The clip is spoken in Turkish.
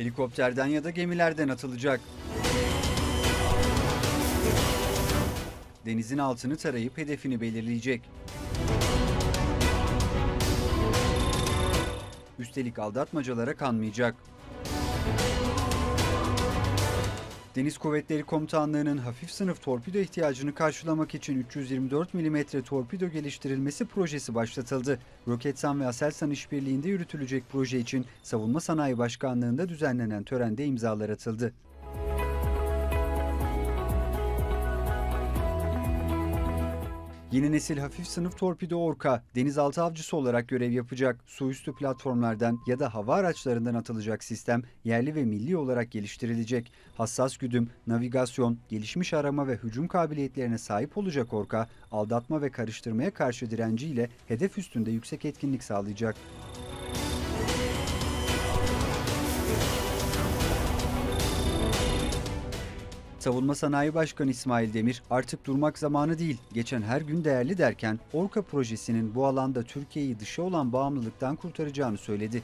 Helikopterden ya da gemilerden atılacak. Denizin altını tarayıp hedefini belirleyecek. Üstelik aldatmacalara kanmayacak. Deniz Kuvvetleri Komutanlığı'nın hafif sınıf torpido ihtiyacını karşılamak için 324 mm torpido geliştirilmesi projesi başlatıldı. Roketsan ve Aselsan işbirliğinde yürütülecek proje için Savunma Sanayi Başkanlığı'nda düzenlenen törende imzalar atıldı. Yeni nesil hafif sınıf torpido Orka, denizaltı avcısı olarak görev yapacak. Su üstü platformlardan ya da hava araçlarından atılacak sistem yerli ve milli olarak geliştirilecek. Hassas güdüm, navigasyon, gelişmiş arama ve hücum kabiliyetlerine sahip olacak Orka, aldatma ve karıştırmaya karşı direnciyle hedef üstünde yüksek etkinlik sağlayacak. Savunma Sanayi Başkanı İsmail Demir artık durmak zamanı değil, geçen her gün değerli derken Orka projesinin bu alanda Türkiye'yi dışa olan bağımlılıktan kurtaracağını söyledi.